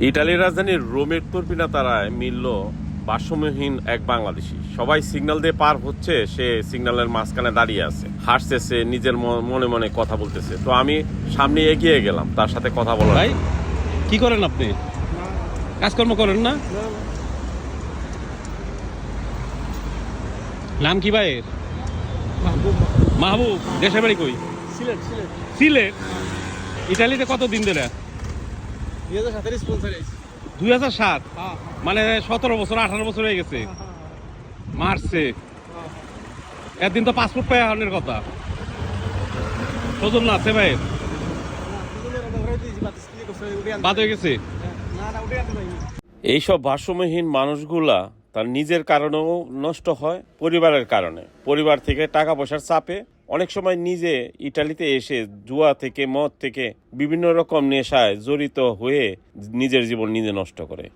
ইটালির রাজধানীর রোমের তুর্পিনা তারায় মিলল ভারসাম্যহীন এক বাংলাদেশি। সবাই সিগন্যাল দিয়ে পার হচ্ছে সে সিগন্যালের মাঝখানে দাঁড়িয়ে আছে। হাসতেছে নিজের ম- মনে মনে কথা বলতেছে। তো আমি সামনে এগিয়ে গেলাম তার সাথে কথা বলার ভাই কি করেন আপনি? কাজকর্ম করেন না? নাম কি ভাইয়ের? মাহবুব। দেশের বাড়ি কই? সিলেট সিলেট। সিলেট? ইটালিতে কত দিন ধরে? দুই হাজার সাতের স্পন্সার দুই হাজার সাত? হ্যাঁ মানে সতেরো বছর আঠারো বছর হয়ে গেছে। মার্চে একদিন তো পাসপোর্ট পাই আনার কথা। সজন না আছে ভাইয়ের। বাদ হয়ে গেছে? না না উঠে আনতে পারিনি এইসব ভারসাম্যহীন মানুষগুলা তার নিজের কারণেও নষ্ট হয় পরিবারের কারণে। পরিবার থেকে টাকা পয়সার চাপে অনেক সময় নিজে ইটালিতে এসে জুয়া থেকে, মদ থেকে বিভিন্ন রকম নেশায় জড়িত হয়ে নিজের জীবন নিজে নষ্ট করে।